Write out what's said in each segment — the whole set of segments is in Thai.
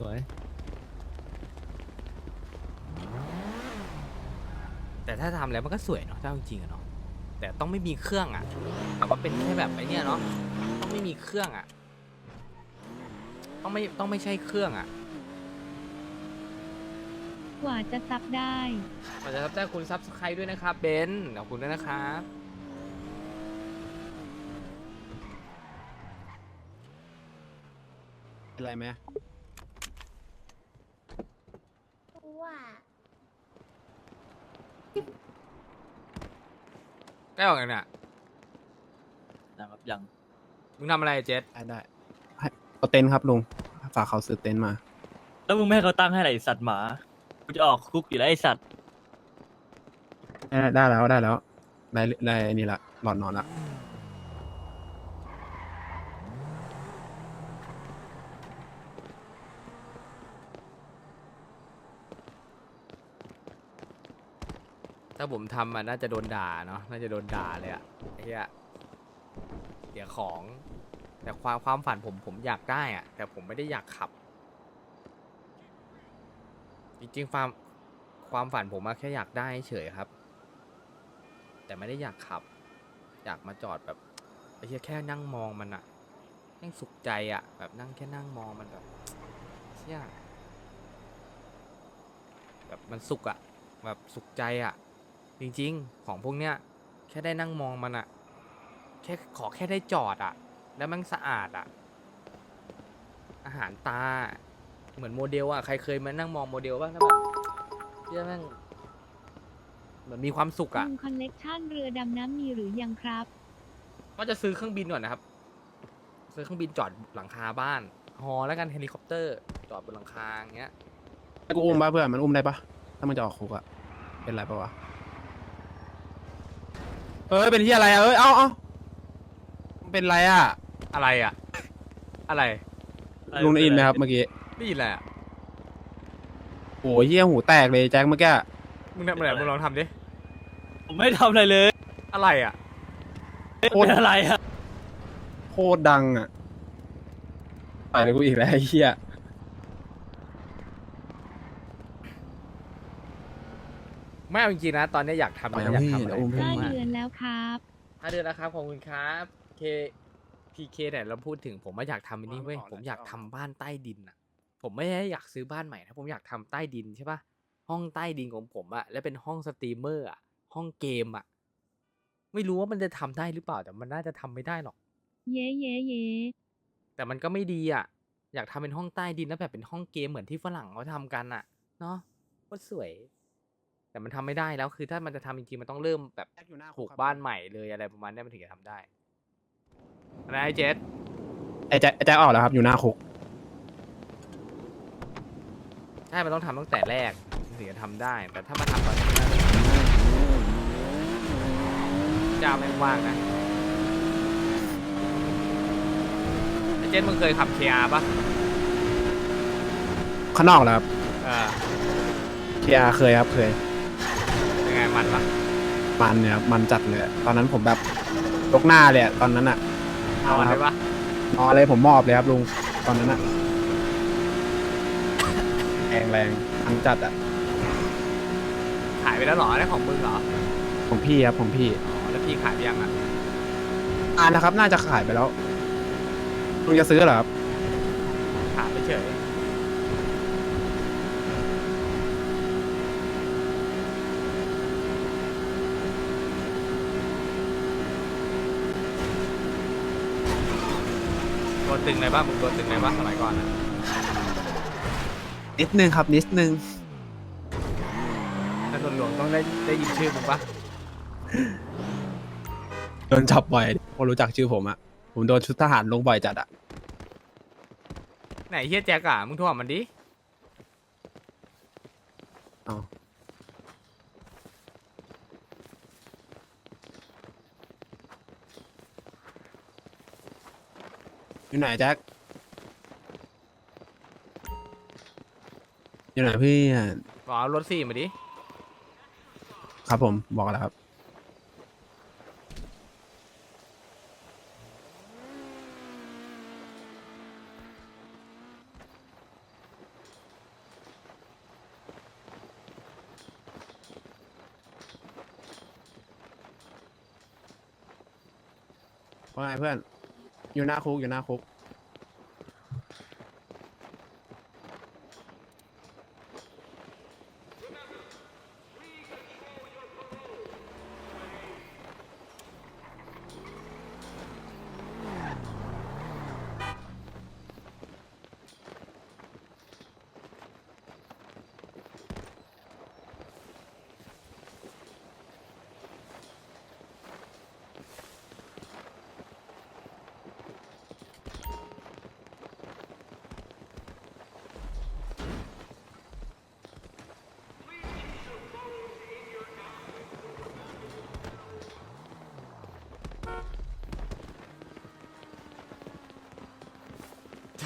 สวย แต่ถ้าทำแล้วมันก็สวยเนาะถ้าจริงๆอะเนาะแต่ต้องไม่มีเครื่องอะแต่ว่าเป็นแค่แบบไอ้เนี่ยเนาะต้องไม่มีเครื่องอะต้องไม่ต้องไม่ใช่เครื่องอะกว่าจะซับได้ ขอจะรับแจ้งคุณซับสไครด้วยนะครับเบนซ์ขอบคุณด้วยนะครับเป็นไรไหม ว่า ใก ล้ออกแล้วเนี่ยนะครับยังมึงทำอะไรเจษได้ได้ให้เอาเต็นท์ครับลุงฝากเขาซื้อเต็นท์มา แล้วมึงไม่ให้เขาตั้งให้ไหนไอ้สัตว์หมากูจะออกคุกอยู่แล้วไอสัตว์ได้ได้แล้วได้แล้วได้ได้อันนี่ละหลอดนอนละ ถ้าผมทำมันน่าจะโดนด่าเนาะน่าจะโดนด่าเลยอะไอ้เหี้ยเสียของ แต่ความความฝันผมผมอยากได้อะแต่ผมไม่ได้อยากขับ จริงๆความความฝันผมอะแค่อยากได้เฉยครับ แต่ไม่ได้อยากขับ อยากมาจอดแบบไอ้เหี้ยแค่นั่งมองมันอะแม่งสุขใจอะแบบนั่งแค่นั่งมองมันแบบเชี่ยแบบมันสุขอะแบบสุขใจอะ จริงๆ ของพวกเนี้ยแค่ได้นั่งมองมันอะแค่ขอแค่ได้จอดอะแล้วมันสะอาดอะอาหารตา เหมือนโมเดลอะใครเคยมานั่งมองโมเดลบ้างถ้าแบบเชี่ยแม่งเหมือนมีความสุขอะลุงคอนเล็กชันเรือดำน้ำมีหรือยังครับ ก็จะซื้อเครื่องบินก่อนนะครับ ซื้อเครื่องบินจอดหลังคาบ้าน ฮอแล้วกันเฮลิคอปเตอร์ จอดบนหลังคาอย่างเงี้ยให้กูอุ้มปะเพื่อนมันอุ้มได้ปะถ้ามันจะออกคุกอะเป็นไรปะวะ เอ้ยเป็นที่อะไรอะเอ้ยเอ้าเอ้าเป็นไรอะอะไรอะอะไรลุงได้ยินไหมครับเมื่อกี้ได้ยินอะไรอะโอ้ยเหี้ยหูแตกเลยแจ็คเมื่อกี้มึงทำอะไรมึงลองทำดิผมไม่ทำอะไรเลยอะไรอะเป็นอะไรอะโคตรดังอะไปเลยกูอีกแล้วไอ้เหี้ย ไม่เอาจริงๆนะ ตอนนี้อยากทำไปนะแล้วอยากพี่ทำอะเดี๋ไรยวอุ้มให้ห้ามาเดือนแล้วครับ ห้าเดือนแล้วครับขอบคุณครับเคพีเคเนี่ยเราพูดถึงผมว่าอยากทำอันนี้เว้ยผมอยากทำบ้านใต้ดินอะผมไม่ได้อยากซื้อบ้านใหม่นะผมอยากทำใต้ดินใช่ปะห้องใต้ดินของผมอะแล้วเป็นห้องสตรีมเมอร์อะห้องเกมอะไม่รู้ว่ามันจะทำได้หรือเปล่าแต่มันน่าจะทำไม่ได้หรอก เย้เย้เย้แต่มันก็ไม่ดีอะอยากทำเป็นห้องใต้ดินแล้วแบบเป็นห้องเกมเหมือนที่ฝรั่งเขาทำกันอะเนาะก็สวย แต่มันทำไม่ได้แล้วคือถ้ามันจะทำจริงๆมันต้องเริ่มแบบ แจ็คอยู่หน้าปลูคุกครับบ้านใหม่เลยอะไรประมาณนี้มันถึงจะทำได้อะไรไอ้เจสไอ้แจ็คไอ้แจ็คออกแล้วครับอยู่หน้าคุก ใช่มันต้องทำตั้งแต่แรกมันถึงจะทำได้ แต่ถ้ามาทำตอนนี้มันน่าจะเจ้าแม่งว่างนะไอ้เจสมึงเคยขับ KR ปะข้างนอกแล้วครับเออเทียเคยครับเคยยังไง มันปะมันเนี่ยครับมันจัดเลยอะตอนนั้นผมแบบยกหน้าเลยอะตอนนั้นอะเอามันครัได้ปะนอนเลยผมมอบเลยครับลุงตอนนั้นอะแรงแรงมันจัดอะขายไปแล้วเหรอได้ของมึงเหรอของพี่ครับของพี่อ๋อแล้วพี่ขายไปยังอะอ่านะครับ น่าจะขายไปแล้วลุงจะซื้อเหรอครับถามไปเฉย ตัวตึงเลยป่ะมึงตัวตึงเลยป่ะสมัยก่อนอะนิดนึงครับนิดนึงถ้าโดนหลวงต้องได้ได้ยินชื่อมึงป่ะโดนจับบ่อยคนรู้จักชื่อผมอะผมโดนชุดทหารลงบ่อยจัดอะไหนเฮียแจ็คอะมึงโทรหามันดิ อยู่ไหนแจ็คอยู่ไหนพี่บอกรถสี่มาดิ ครับผมบอกแล้วครับ ว่าไงเพื่อน อยู่หน้าคุกอยู่หน้าคุก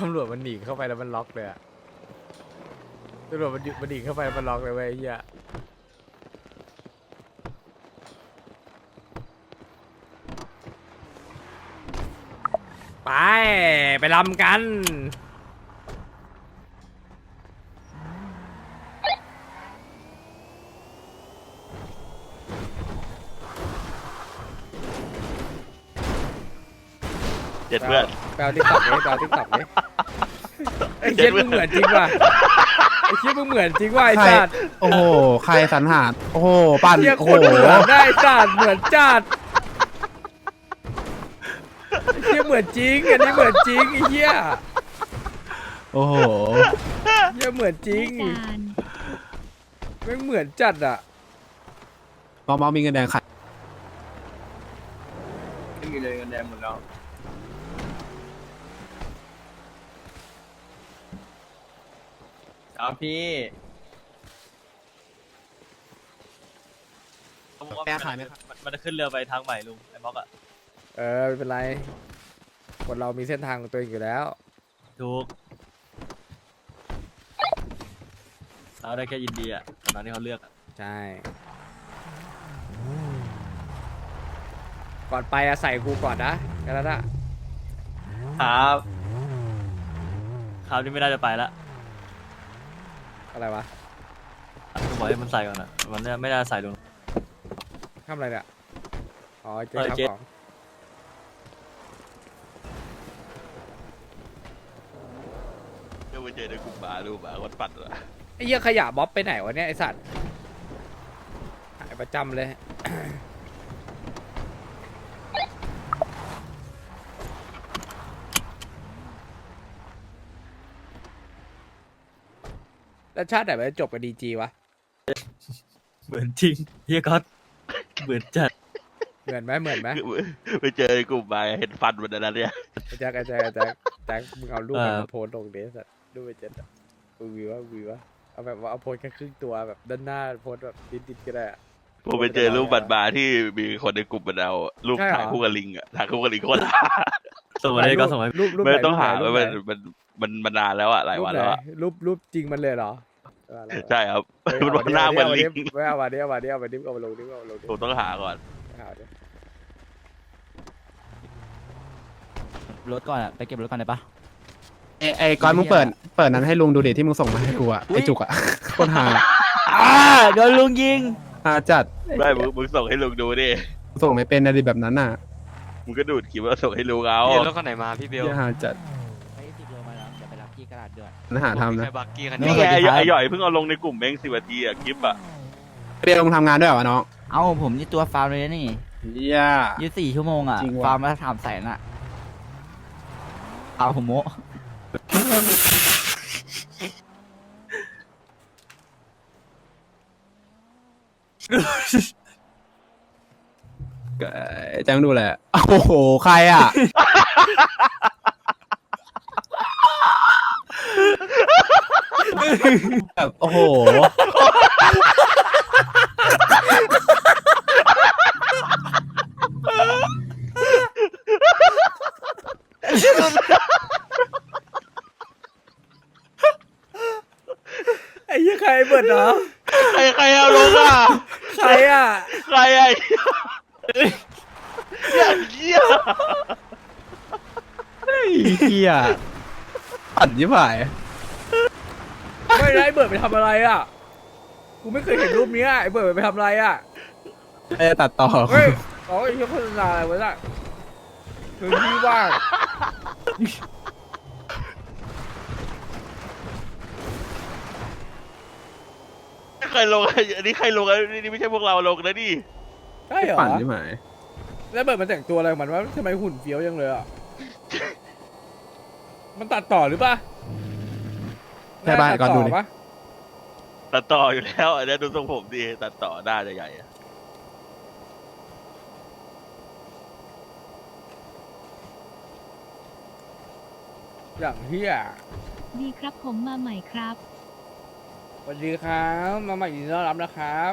ตำรวจมันหนีเข้าไปแล้วมันล็อกเลยอะตำรวจมันหนีมันหนีเข้าไปแล้วมันล็อกเลยเว้ยไอ้เฮียไป ไปลำกัน เจ็ดเพื่อน แปลติ๊กต็อกนี้แปลติ๊กต็อกนี้ไอ้ เชี่ยมึงเหมือนจริงว่ะไอ้เชี่ยมึงเหมือนจริงว่ะไอ้ใครสัตว์โอ้โหใครสรรหาโอ้โหปั่นเชี่ยโอ้โคโหตรเหมือนได้สัตว์เหมือนจัดไอ้เชี่ยเหมือนจริงอันนี้เหมือนจริงไอ้เหี้ยโอ้โหเหี้ยเหมือนจริงได้การแม่งเหมือนจัดอะมอมอมีเงินแดงขัดไม่มีเลยเงินแดงหมดแล้ว ครับพี่เขาบอกว่าแก้ขายไหมครับมันมันจะขึ้นเรือไปทางใหม่ลุงไอ้บ็อกอะเออไม่เป็นไร คนเรามีเส้นทางของตัวเองอยู่แล้ว ถูกเราได้แค่ยินดีอะตอนที่เขาเลือกอะใช่ ก่อนไปอะใส่กูก่อนนะแค่นั้นอะครับ คราวนี้ไม่น่าจะไปละ อะไรวะต้องบอกให้มันใส่ก่อนอะมันเนี่ยไม่น่าใส่ลง ทำอะไรเนี่ย อ๋อเจ๊เออข้าวเจ๊ของเดี๋ยวไปเจอในกลุ่มบาร์รูปบาร์คนปัดเหรอไอ้เหี้ยขยะบ๊อบไปไหนวะเนี่ยไอสัตว์หายประจำเลย แล้วชาติไหนมันจะจบกับดีจีวะ เหมือนจริงเฮียก็เหมือนจัดเหมือนไหมเหมือนไหมไปเจอในกลุ่มบาร์เห็นฟันมันนั้นเนี่ยไอ้แจ็คไอ้แจ็คไอ้แจ็คแจ็คมึงเอารูปมันเออมาโพสต์ลงเดสัตว์รูปไอ้เจ็ดอะมึงวีวะวีวะเอาแบบว่าเอาโพสต์แค่ครึ่งตัวแบบด้านหน้าโพสต์แบบดิดๆก็ได้อะ ผมไปเจอรูปบัตรบาร์ที่มีคนในกลุ่มมันเอารูปใช่เหรอ ถ่ายคู่กับลิงอะถ่ายคู่กับลิงโคตรส่งมาเลยก็ส่งมารูปรูปไม่ไหนต้องหารูปมันไหนมัน มันมันนานแล้วอะหลายวันแล้วอะรูปรูปจริงมันเลยเหรอเอออะไรวะใช่ครับเฮ้ยมันว่าหน้าเหมือนลิงไม่เอามาดิเอามาดิเอามาดิเอามาลงดิเอามาลงดิผมต้องหาก่อนเอาดิรถก่อนอะไปเก็บรถก่อนได้ปะ ไอ้ไอ้ก้อนมึงเปิด เปิดนั้นให้ลุงดูดิที่มึงส่งมาให้กูอะไอ้จุกอะ โคตรฮาอ่าโดนลุงยิงฮาจัดไม่มึงมึงส่งให้ลุงดูดิส่งไม่เป็นอะไรแบบนั้นน่ะมึงก็ดูดคลิปแล้วส่งให้ลุงเอา พี่รถคันไหนมาพี่เบลเหี้ยฮาจัด นะหาทำนะ ใช่บักกี้คันนี่นี้ไงไอ้สวัสดีครับไอ้หย่อยเพิ่งเอาลงในกลุ่มเม้งสิบนาทีอะคลิปอะเรียนลงทำงานด้วยเหรอวะน้องเอ้าผมนี่ตัวฟาร์มเลยนะนี่เยี่ยยี่สี่ชั่วโมงอะจริงว่ะ ฟาร์มละสามแสนอะเอาผมโมะก็แจ้งดูแหละ โอ้โห ใครอะ แบบโอ้โห ไอ้เหี้ยใครเบิดเหรอใครใครเอาลงอะใครอะ ใครอะอย่างเงี้ยเฮียปั่นยิ่งผ่า ยไม่ได้เบิดไปทำอะไรอะ กูไม่เคยเห็นรูปเนี้ยไอ้เบิดไปทำอะไรอะไอ้ตัดต่อ เฮ้ยอ๋อไอ้เหี้ยโฆษณาอะไรวะน่ะพื้นที่ว่างใครลงอันนี้ใครลงอันนี้ไม่ใช่พวกเราลงนะนี่ใช่เหรอ ปั่นใช่ไหมแล้วเบิร์ดมันแต่งตัวอะไรของมันวะทำไมหุ่นเฟี้ยวยังเลยอะ มันตัดต่อหรือปะ ใช่ป่ะก่อนดูดิ ปะตัดต่ออยู่แล้วอันนี้ดูทรงผมดีตัดต่อหน้าจะใหญ่อะอย่างเฮียดีครับผมมาใหม่ครับ สวัสดีครับ มาใหม่ยินดีต้อนรับนะครับ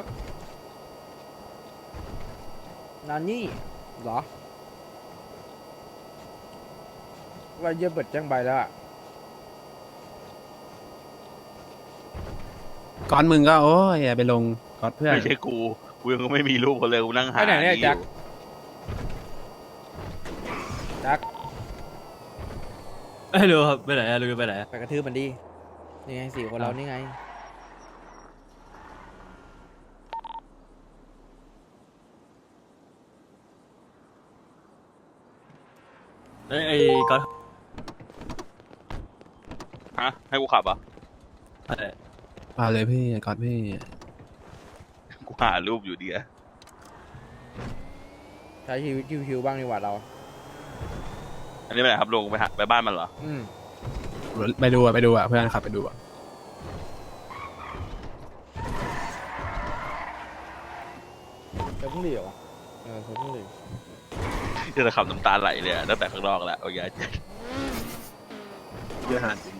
นานี่เหรอว่าเยี่ยเบิดแจ้งใบแล้วอะ ก้อนมึงก็โอ้ยอย่าไปลงก้อนเพื่อนไม่ใช่กู กูยังไม่มีลูกคนเลยกูนั่งหาไปไหนเนี่ยอแจ็คยู่แจ็คไม่รู้ครับไปไหนอะลุงไปไหนอะไปกระทืบมันดินี่ไงสี่คนเรานี่ไง เอ้ยไอ้ก๊อตฮะให้กูขับอะ เอ้ยมาเลยพี่ก้อนพี่กูหารูปอยู่ดีอะใช้ชีวิตชิวๆบ้างดีกว่าเรา อันนี้ไปไหนครับลงไปหาไปบ้านมันเหรอ อืมไปดูอะไปดูอะเพื่อนขับไปดูอะเธอเพิ่งเหลียวอะเออเธอเพิ่งเหลียวจะขับน้ำตาไหลเลยอะตั้งแต่ข้างนอกแล้วโอเคเยอะหาจ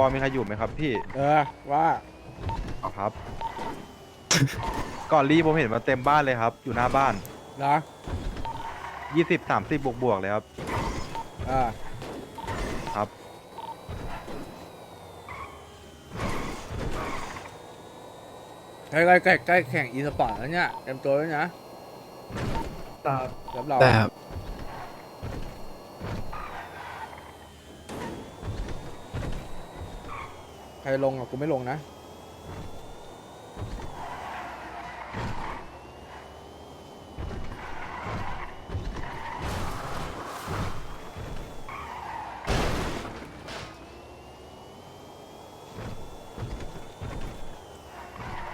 วอลมีใครอยู่ไหมครับพี่เออว่าอ๋อครับ ก่อนรีผมเห็นมาเต็มบ้านเลยครับ อยู่หน้าบ้านนะยี่สิบสามสิบบวกบวกๆเลยครับอ่าครับ ใกล้ใกล้ใกล้ใกล้แข่งอีสปอร์ตแล้วเนี่ยเต็มตัวแล้วนะรับเราแต่ใคร ลงอะกูไม่ลงนะ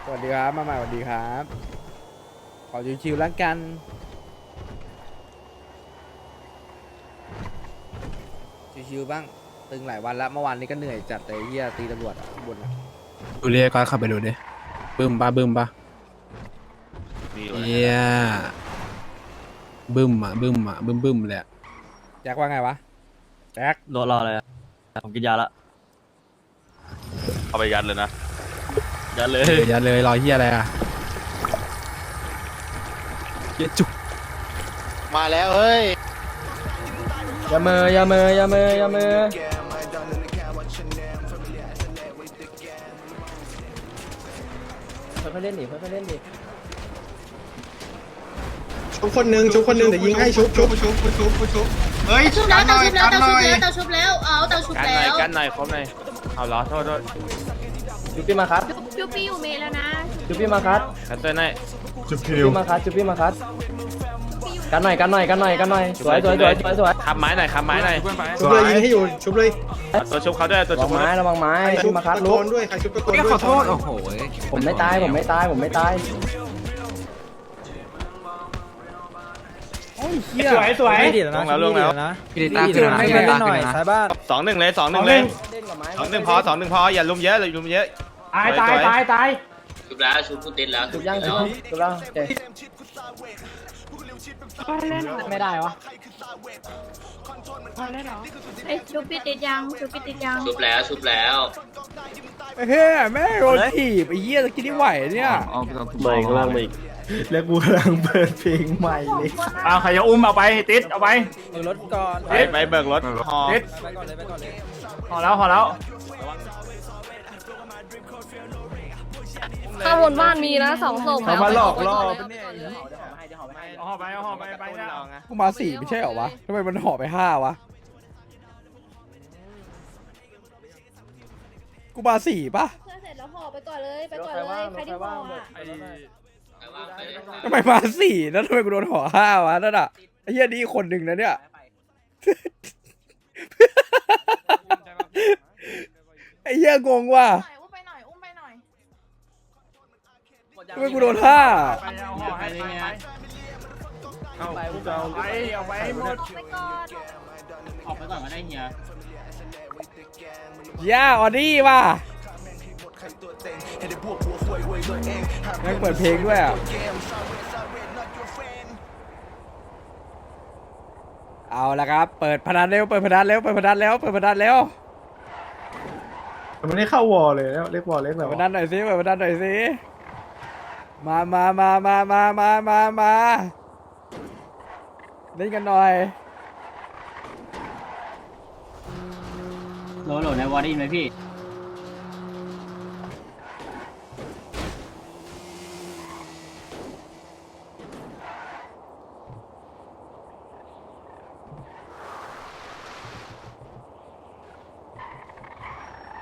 สวัสดีครับ มาใหม่สวัสดีครับ ขอชิวๆแล้วกันชิวๆบ้าง ตึงหลายวันแล้วเมื่อวานนี้ก็เหนื่อยจัดแต่เฮียตีตำรวจอะข้างบนอะดูเรียกก้อนขับไปดูดิบึ้มปะบึ้มปะนี่เฮียบึ้มอะบึ้มอะบึ้มบึ้มเลยอะแจ็คว่าไงวะแจ็ครอรออะไรอะผมกินยาละเอาไปยัดเลยนะ ยัดเลย เดี๋ยวอย่าเลยรอเฮียอะไรอะเฮียจุกมาแล้วเฮ้ยอย่าเมออย่าเมออย่าเมออย่าเมอ ค่อยๆเล่นดิค่อยๆเล่นดิชุบคนหนึ่งชุบคนหนึ่งเดี๋ยวยิงให้ชุบชุบชุบชุบชุบชุบเฮ้ยชุบแล้วเตาชุบแล้วเตาชุบแล้วเตาชุบแล้ว เอาเตาชุบกันหน่แล้อยวกันหน่อยครบหน่อยเอาล้อโทษโทษจุบพี่มาคัดชุบพี่อยู่เมแล้วนะจุบพี่มาคัดกันตัวหน่อยจุบพี่มาคัดจุบพี่มาคัด กันหน่อยกันหน่อยกันหน่อยกันหน่อยสวยสวยสวยสวยสวยขับไม้หน่อยขับไม้หน่อยชุบเลยยิงให้อยู่ชุบเลยตัวชุบเขาด้วยตัวระชุวับงเขาด้วยไม้ระวังไม้ใครชุพี่บมาคัดตะลุโกกนด้วยใครชุบตะโกนด้วยขอโทษโอ้โหผมไม่ตายผมไม่ตายผมไม่ตายโอ้ยเฮียสวยสวยลงแล้วลงแล้วพี่ดิต้าขึ้นมาไม่พี่เล่ดินต้าหน่อยขึ้นมาสายบ้านสองหนึ่งเลยสองหนึ่งเลยเล่นกับไม้สองหนึ่งพอสองหนึ่งพออย่าลุมเยอะอย่าลุมเยอะ ตายตายตายตายชุบแล้วชุบกูติดแล้วจุบยังจุบจุบแล้วโอเค ไม่ได้วะเอ้ยชุบพี่ติดยังชุบพี่ติดยังชุบแล้วชุบแล้ว เฮ้ยแม่งโดนถีบไอ้เหี้ยตะกี้นี่ไหวเนี่ยไม่ข้างล่างมาอีกแล้วกูกำลังเปิดเพลงใหม่เลยเอาใครจะอุ้มเอาไปติดเอาไปดูรถก่อนไปไปเบิกรถหอไปก่อนเลยไปก่อนเลยหอแล้วหอแล้วข้างบนบ้านมีนะสองศพเขามาหลอกล่อปะเนี่ย ห่อไปห่อไปไปนะกูมาสี่ไม่ใช่เหรอวะทำไมมันห่อไปห้าวะ กูมาสี่ปะเสร็จแล้วห่อไปก่อนเลย ไปก่อนเลย ใครที่ห่ออะทำไมมาสี่แล้วทำไมกูโดนห่อห้าวะนั่นอะไอ้เหี้ยนี่คนหนึ่งนะเนี่ย ไอ้เหี้ยงงว่ะอุ้มไปหน่อย อุ้มไปหน่อย ทำไมกูโดนห้า ไปเอาห่อให้ไปไป เอ้ากูจะเอาไปเอาไปหมดไปก่อนออกไปก่อนก็ได้เฮียย่าออดี้ว่ะยังเปิดเพลงด้วยอะ เอาละครับ เปิดพนันเร็ว เปิดพนันเร็ว เปิดพนันแล้ว เปิดพนันแล้วมันไม่เข้าวอลเลยแล้วเล็กวอลเล็กแบเปิบดพนันหน่อยสิ เปิดพนันหน่อยสิ มามามามามามามามา เล่นกันหน่อยโหลโหลในวอร์ดี้ไหมพี่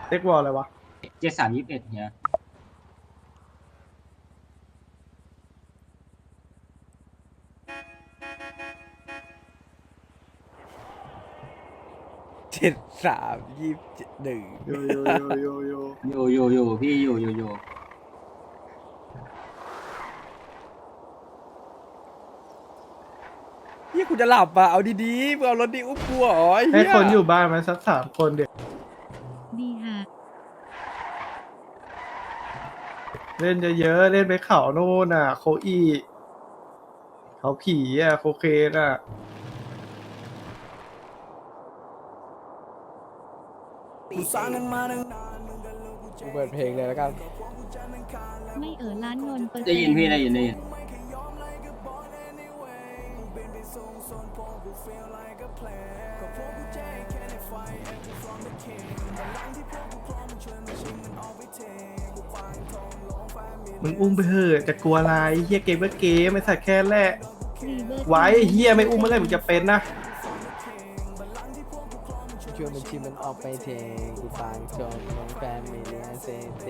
เล็กวอลอะไรวะ เจ็ดสามยี่สิบเอ็ดเฮีย เจ็ด สามยี่สิบเจ็ดหนึ่งโยโยโยโยโยอยู่อยู่อยู่พี่อยู่อยู่อยู่เฮียกูจะหลับอะเอาดีๆมึงเอารถดีอุ้มกูเหรอไอ้ให้เหี้ยคนอยู่บ้านมันสักสามคนเด็กดีฮะเล่นเยอะๆเล่นไปเขาโน่นน่ะ โคอีเขาผีอะ โคเคนอะ กูสร้างกันมาตั้งนานมึงกัลูกูเจ๊กูเปิดเพลงเลยแล้วกัน ไม่เออล้านนนเปอร์ได้ยินพี่ได้ยินได้ยินเลยยินดีมึงอุ้มไปเถอะจะกลัวอะไรเฮียเกมก็เกมไม่ใส่แค่แหละไว้เฮียไม่อุ้มเมื่อไหรมึงจะเป็นนะ ชวนบัญชีมันออกไปเทกูปางจน้องแฟนไม่เลี้ยเซเต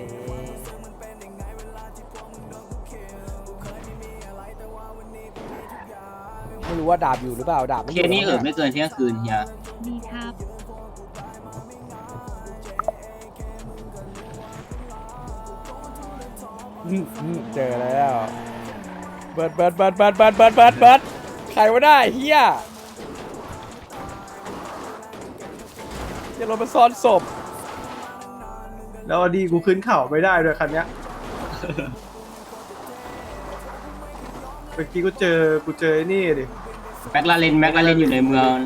ไม่รู้ว่าดาบอยู่หรือเปล่าดาบไม่เที่ยนี้เออไม่เกินเที่ยงคืนเฮียมีครับเจอแล้ว เบิร์ดเบิร์ดเบิร์ดเบิร์ดเบิร์ดเบิร์ดเบิร์ดใครวะได้เฮีย อย่าลงมาซ่อนศพ แล้วเอาดีกูขึ้นเข่าไม่ได้ด้วยคันเนี้ย เมื่อกี้กูเจอกูเจอไอ้นี่ดิ แม็กลาเรนแม็กลาเรนอยู่ในเมือง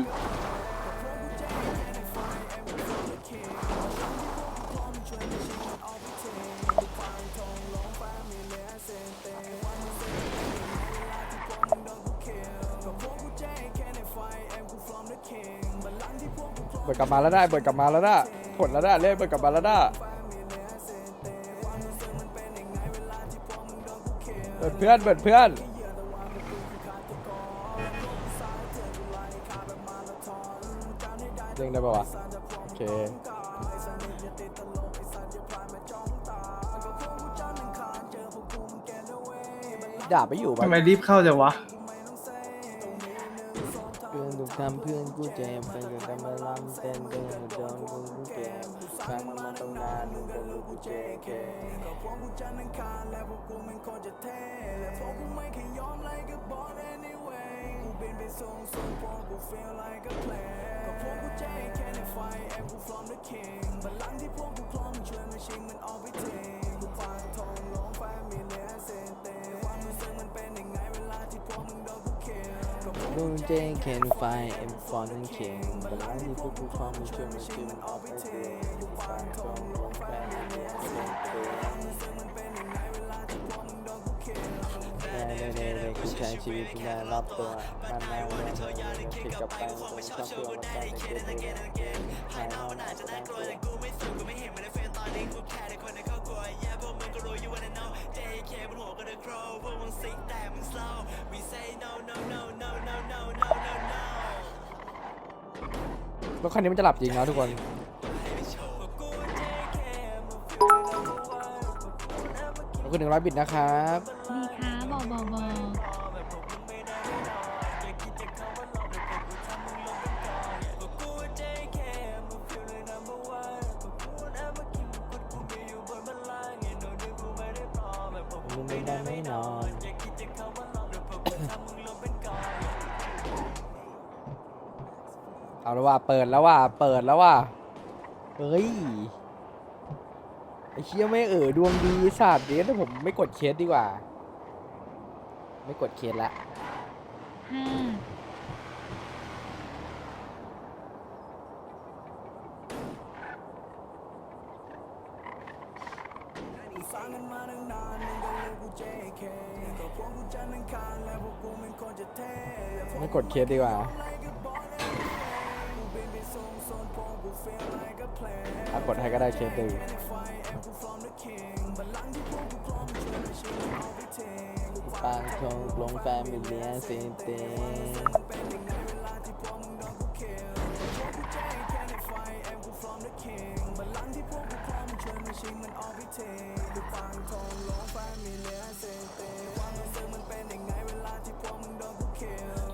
บิร์ดกลับมาแล้วได้เบิร์ดกลับมาแล้วได้ผลแล้วได้เล่นเบิร์ดกลับมาแล้วได้เบิร์ดเพื่อนเบิร์ดเพื่อนเด้งได้ปะวะโอเคดาบไม่อยู่ปะทำไมรีบเข้าจังวะ ทำเพื่อนกูเจ็บเป็นกันแต่มาลำเต้นเดินโดนกูกูเจ็บฟังมันมาตั้งนานมึงเป็นลูกกูเจ็บเจ็บก็พวกกูจันทร์อังคารและพวกกูมันโคตรจะเท่และพวกกูไม่เคยยอมไล่กับบอล anyway กูบินไปส่งส่งพวกกู feel like a play ก็พวกกูใจแค่ในไฟ and กู from the king บัลลังก์ที่พวกกูคล้องช่วยมาชิงมันออกไปเทกูควางทองลงแฟมิเลียเซนเต้ความรู้สึกมันเป็นยังไงเวลาที่พวกมึงโดน นุ่งเจงเข็นไฟเอ็มฟอนนุ่งเข็งบลาที่พวกผู้ความมันช่วยมันช่วยมันออกไปเทฟางกองลงแป้งเลยเลยเลยคุณใช้ชีวิตคุณได้รอบตัวนั่นแหละมันจะติดกับชอบตัวมันได้ค่ได้แค่แค่ภจะาช่กูไม่นกูไม่เห็นมันในเฟซตอนนี้กูแค่ในคนในครอบครัวแย่พวกมึงก็รู้อยู่ว่าในนอก JK บนหัวก็เดินโครพวกมึงซิแต่ รถคันนี้มันจะหลับจริงนะทุกคน ขอบคุณหนึ่งร้อยบิตนะครับ ดีค่ะบอบอบอมึงไม่ได้ไม่นอน เอาแล้วว่าเปิดแล้วว่าเปิดแล้วว่าเฮ้ยไอ้เชี่ยไม่เออดวงดีสัตว์เดี๋ยวผมไม่กดเคสดีกว่า ไม่กดเคสละห้า เคสดีกว่าถ้ากดให้ก็ได้เคสดีปางทองลงแฟมิเลียสิเต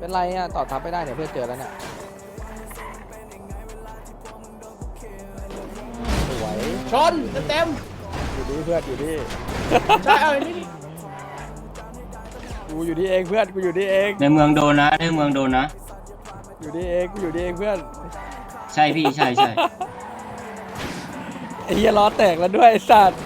เป็นไรอะต่อทับไม่ได้เนี่ยเพื่อนเจอแล้วเนี่ยสวยชนเต็มอยู่ดีเพื่อนอยู่ดีๆใช่เอาไอ้นี่กูอยู่ดีเองเพื่อนกูอยู่ดีเองในเมืองโดนนะในเมืองโดนนะ อยู่ดีเองกูอยู่ดีเองเพื่อนใช่พี่ใช่ใช่ไอ้เหี้ยล้อแตกแล้วด้วยไอ้สัตว์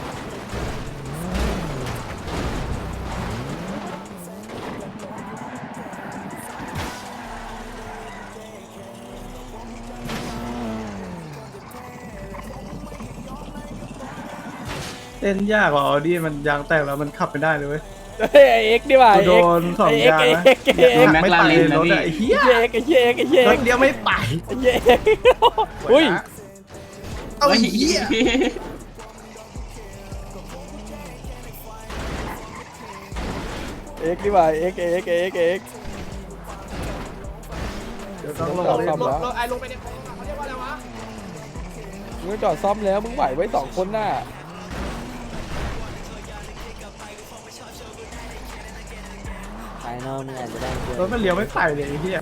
เต้นยากกว่าออดี้มันยางแตกแล้วมันขับไม่ได้เลยเว้ย เฮ้ยไอ้เอ็กซ์ดีกว่ากูไอ้โดเอ็กนซ์สองไอ้เอ็กยางซ์นะไอ้เอ็กซ์ไอ้เอ็กซ์อยากไม่ไปรถอะไอ้เหี้ยไอ้เอ็กซ์ไอ้เหี้ยไอ้เหี้ยรไอ้ถเหี้ยเดียวไม่ไปไอ้เหี้ยอุ้ยเอาไอ้เหี้ยเอ็กซ์ดีกว่าเอ็กซ์เอ็กซ์เอ็กซ์เอ็กซ์เดี๋ยวต้องลงจอดเล่นซ่อมแล้วไอ้ลงไปในคลองอะเขาเรียกว่าอะไรวะมึงจอดซ่อมแล้วมึงไหวไว้สองคนน่ะายนอกมึงอาจจะได้เยรถมันเลี้ยวไม่ไปเลยไอ้เหี้ย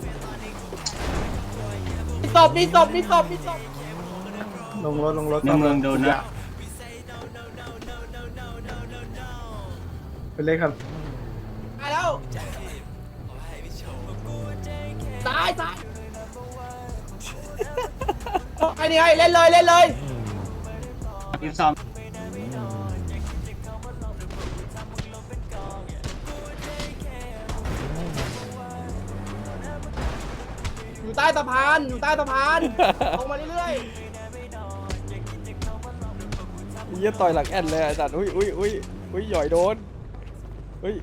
มีศพมีศพมีศพมีศพลงรถลงรถในเมืองโดนนะ ไปเลยครับ ตายแล้วตายตายไอ้นี่ไงเล่นเลยเล่นเลยรีบซ่อม อยู่ใต้สะพาน อยู่ใต้สะพาน ลงมาเรื่อยเยี่ยต่อยหลังแอนเลยไอ้สัตว์อุ้ยอุ้ยอุ้ยอุ้ยหย่อยโดนอุ้ย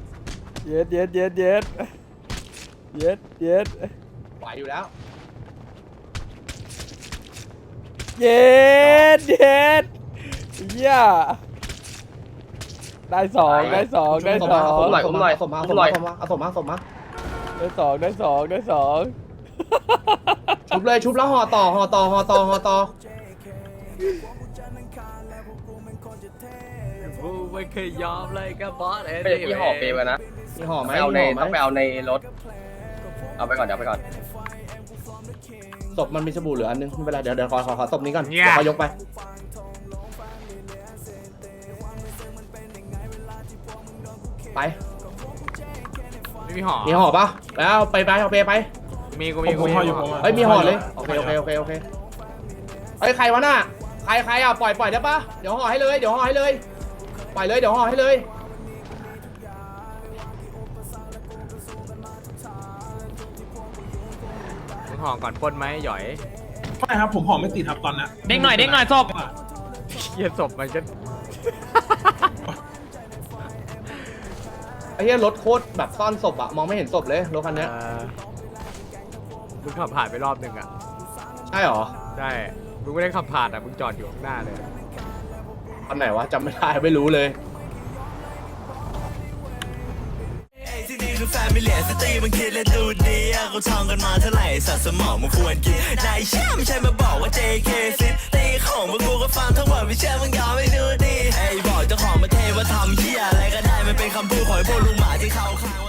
เย็ดเย็ดเย็ดเย็ดเย็ดเย็ดๆไหวอยู่แล้ว เย็ดเย็ดเยี่ยได้สองได้สองได้สองผมหน่อยผมหน่อยผมมาผมหน่อยเอาสมมาสมมาได้สองได้สองได้สอง ชุบเลยชุบแล้วห่อต่อห่อต่อห่อต่อห่อต่อกูไม่เคยยอมเลยกับบอสเอ็นเป็นที่ห่อเปไปนะมีห่อไหมไปเอาในมีห่ต้องไปเอาในรถ เอาไปก่อนเดี๋ยวไปก่อน ศพมันมีสบู่เหลืออันนึงไม่เป็นไรเดี๋ยวเดี๋ยวขอขอขอศพนี้ก่อนเดี๋ยวเขายกไปไปไม่มีห่อมีห่อปะแล้วไปไปเอาไปไป มีกูมีกูมีเฮ้ยมีห่อเลยโอเคโอเคโอเคโอเคเฮ้ยใครวะน่ะใครใครอะปล่อยปล่อยได้ปะเดี๋ยวห่อให้เลยเดี๋ยวห่อให้เลยปล่อยเลยเดี๋ยวห่อให้เลยมึงห่อก่อนปล้นไหมหย่อยไม่ครับผมหอมไม่ติดครับตอนนี้เด้งหน่อยเด้งหน่อยศพเฮียศพมันก็ไอ้เหี้ยรถโคตรแบบซ่อนศพอะมองไม่เห็นศพเลยรถคันเนี้ย เอ่อ มึงขับผ่านไปรอบหนึ่งอะ ใช่หรอใช่ มึงไม่ได้ขับผ่านอะ มึงจอดอยู่ข้างหน้าเลยคันไหนวะจำไม่ได้ไม่รู้เลยที่นี่คือแฟมิเลียสตรีมันคิดและดูดีอะเขาท่องกันมาเท่าไหร่สัตว์สมองมันควรกินนายเชื่อไม่ใช่มาบอกว่า JK ซิตีของพวกกูก็ฟังทั้งหมดไม่เชื่อมึงยอมไม่ดูดีไอ้บอกเจ้าของประเทศว่าทำเหี้ยอะไรก็ได้มันเป็นคำพูดของไอ้พวกลุงหมาที่เขาข้าง